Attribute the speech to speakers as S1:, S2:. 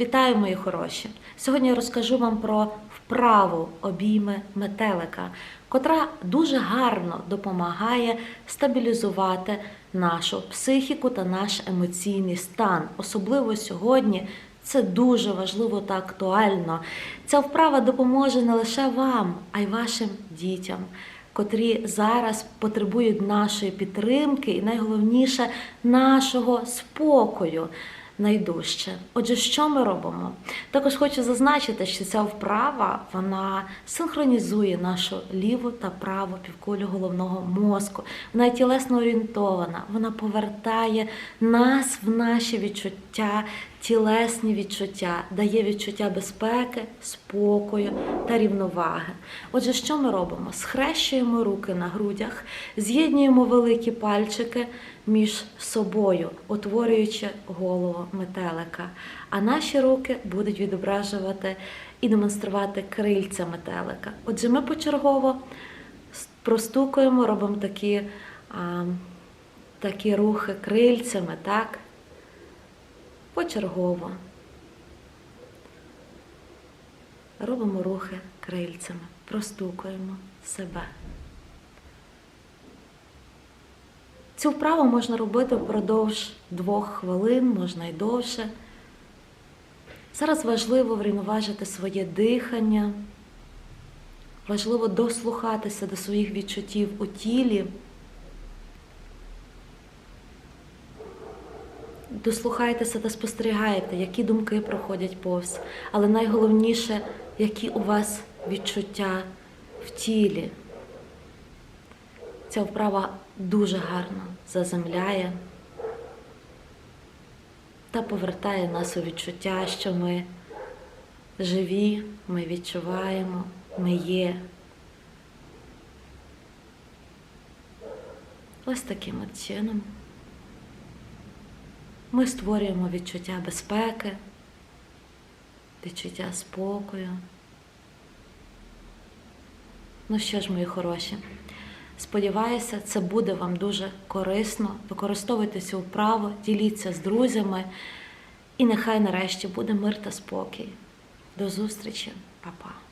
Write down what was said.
S1: Вітаю, мої хороші! Сьогодні я розкажу вам про вправу обійми метелика, котра дуже гарно допомагає стабілізувати нашу психіку та наш емоційний стан. Особливо сьогодні це дуже важливо та актуально. Ця вправа допоможе не лише вам, а й вашим дітям. Котрі зараз потребують нашої підтримки і найголовніше нашого спокою найдужче. Отже, що ми робимо? Також хочу зазначити, що ця вправа вона синхронізує нашу ліву та праву півкулю головного мозку. Вона тілесно орієнтована, вона повертає нас в наші відчуття, тілесні відчуття, дає відчуття безпеки, спокою та рівноваги. Отже, що ми робимо? Схрещуємо руки на грудях, з'єднуємо великі пальчики між собою, утворюючи голову метелика. А наші руки будуть відображувати і демонструвати крильця метелика. Отже, ми почергово простукуємо, робимо такі, а, такі рухи крильцями, так? Почергово. Робимо рухи крильцями, простукуємо себе. Цю вправу можна робити впродовж двох хвилин, можна й довше. Зараз важливо врівноважити своє дихання, важливо дослухатися до своїх відчуттів у тілі, дослухайтеся та спостерігайте, які думки проходять повз, але найголовніше, які у вас відчуття в тілі. Ця вправа дуже гарно заземляє та повертає нас у відчуття, що ми живі, ми відчуваємо, ми є. Ось таким от чином ми створюємо відчуття безпеки, відчуття спокою. Ну що ж, мої хороші, сподіваюся, це буде вам дуже корисно. Використовуйте цю вправу, діліться з друзями, і нехай нарешті буде мир та спокій. До зустрічі, Па-па.